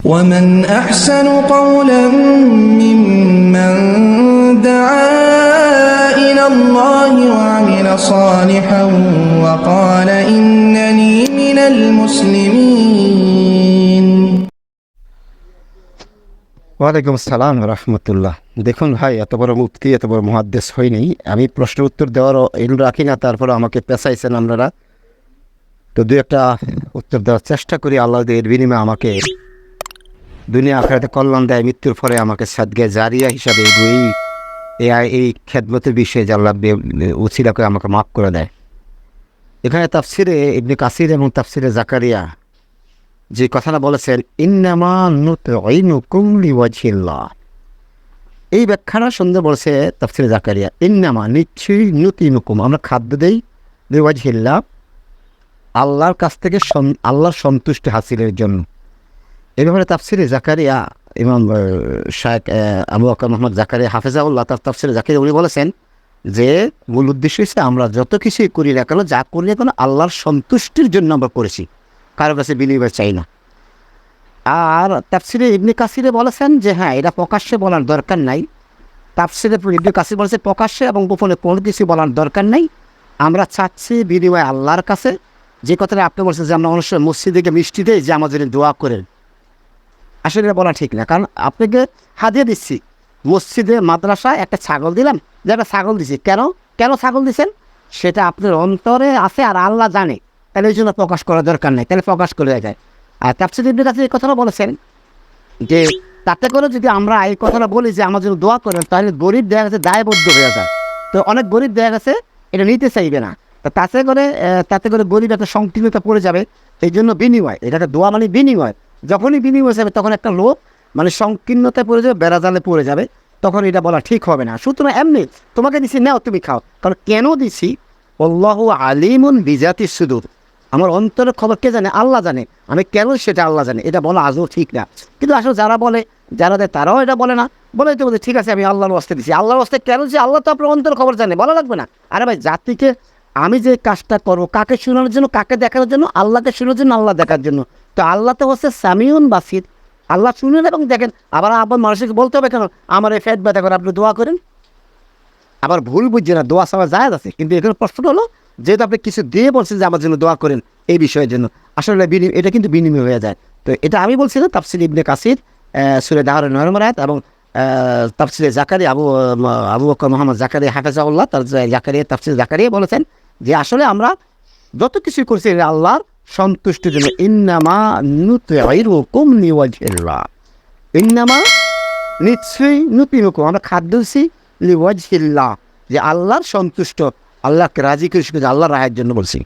ومن أحسن قولا ممن دعا إلى الله وعمل صالحا وقال إنني من المسلمين ওয়ালাইকুম আসসালাম রহমতুল্লাহ দেখুন ভাই এত বড় মুক্তি এত বড় মহাদ্দেশ হয়নি আমি প্রশ্ন উত্তর দেওয়ার এল রাখি না তারপরে আমাকে পেশাইছেন আপনারা তো দু একটা উত্তর দেওয়ার চেষ্টা করি আল্লাহ এর বিনিময়ে আমাকে দুনিয়া আখড়াতে কল্যাণ দেয়, মৃত্যুর পরে আমাকে সাদগে জারিয়া হিসাবে এই এই খেদমতের বিষয়ে আল্লাহ উছিলা করে আমাকে মাফ করে দেয়। এখানে তাফসিরে ইবনে কাসির এবং তাফসিরে জাকারিয়া যে কথাটা বলেছেন, ইন্নামা এই ব্যাখ্যাটা সুন্দর বলছে তাফসিরে জাকারিয়া, ইন্নামা নিশ্চয়ই নুতিনুকুম। আমরা খাদ্য দেই লিওয়াজহিল্লাহ আল্লাহর কাছ থেকে আল্লাহর সন্তুষ্টি হাসিলের জন্য। এই ব্যাপারে তাফসিরে জাকারিয়া ইমাম শায়েক আবু আকার মোহাম্মদ জাকারিয়া হাফেজাউল্লাহ তার তাফসিরে জাকারিয়া উনি বলেছেন যে মূল উদ্দেশ্য হচ্ছে আমরা যত কিছুই করি না কেন, যা করি না কেন আল্লাহর সন্তুষ্টির জন্য আমরা করেছি। কারও কাছে বিনিময় চাই না। আর তাফসিরে ইবনে কাসিরে বলেছেন যে হ্যাঁ এটা প্রকাশ্যে বলার দরকার নাই। তাফসিরে ইবনে কাসির বলেছে প্রকাশ্যে এবং গোপনে কোনো কিছু বলার দরকার নাই। আমরা চাচ্ছি বিনিময় আল্লাহর কাছে। যে কথাটা আপনি বলছেন যে আমরা অনুষ্ঠান মসজিদে গিয়ে মিষ্টি দেই যে আমাদের দোয়া করেন। আসলে বলা ঠিক না, কারণ আপনাকে হাদিয়ে দিচ্ছি। মসজিদে, মাদ্রাসায় একটা ছাগল দিলাম, যে একটা ছাগল দিছি। কেন? কেন ছাগল দিছেন? সেটা আপনার অন্তরে আছে আর আল্লাহ জানে। তাহলে ওই জন্য প্রকাশ করার দরকার নেই, তাহলে প্রকাশ করে যায় আর তাপসিদ ইবনে কাছে এই কথাটা বলেছেন যে, তাতে করে যদি আমরা এই কথাটা বলি যে, আমার জন্য দোয়া করেন, তাহলে গরিব দেখা গেছে দায়বদ্ধ হয়ে যায়। তো অনেক গরিব দেখা গেছে, এটা নিতে চাইবে না। তো তাতে করে তাতে করে গরিব একটা সংকীর্ণতা পড়ে যাবে। এই জন্য বিনিময়, এটা একটা দোয়া মানে বিনিময়। যখনই বিনিময় যাবে, তখন একটা লোক মানে সংকীর্ণতায় পড়ে যাবে, বেড়াজালে পড়ে যাবে, তখন এটা বলা ঠিক হবে না। সুতরাং এমনি, তোমাকে দিছি, নাও তুমি খাও। কারণ কেন দিছি? অল্লাহ আলিমুন বিজাতি সুদূর। আমার অন্তরের খবর কে জানে? আল্লাহ জানে। আমি কেন সেটা আল্লাহ জানে? এটা বলা আজও ঠিক না। কিন্তু আসলে যারা বলে, যারা দেয়, তারাও এটা বলে না। বলে তো বলে, ঠিক আছে, আমি আল্লাহর অস্তে দিছি। আল্লাহর অস্তে কেন যে আল্লাহ তো আপনার অন্তর খবর জানে, বলা লাগবে না। আরে ভাই, জাতিকে আমি যে কাজটা করব, কাকে শোনানোর জন্য, কাকে দেখানোর জন্য? আল্লাহকে শোনার জন্য, আল্লাহ দেখার জন্য। তো আল্লাহ তো হচ্ছে সামিউন বাসির আল্লাহ শুনেন এবং দেখেন। আবার আবার মানুষকে বলতে হবে কেন? আমার এই ফ্যাট ব্যথা করে আপনি দোয়া করেন। আবার ভুল বুঝছে না দোয়া সবার যায় আছে। কিন্তু এখানে প্রশ্নটা হলো যেহেতু আপনি কিছু দিয়ে বলছেন যে আমার জন্য দোয়া করেন এই বিষয়ের জন্য আসলে বিনি এটা কিন্তু বিনিময় হয়ে যায়। তো এটা আমি বলছি না তাফসিল ইবনে কাসির সুরে নম্বর আয়াত এবং আহ, তাফসিরে জাকারি আবু আবু বকর মোহাম্মদ জাকারি হাফেজাউল্লাহ তার জাকারিয়া তাফসির জাকারিয়া বলেছেন যে আসলে আমরা যত কিছুই করছি আল্লাহর সন্তুষ্টির জন্য, ইন্নামা নুতাইরুকুম লিওয়াজহিল্লাহ। ইন্নামা নিশ্চয়ই নুতি হুকুম আমরা খাদ্য দিচ্ছি লিওয়াজহিল্লাহ, যে আল্লাহর সন্তুষ্ট, আল্লাহকে রাজি করে আল্লাহ রায়ের জন্য বলছি।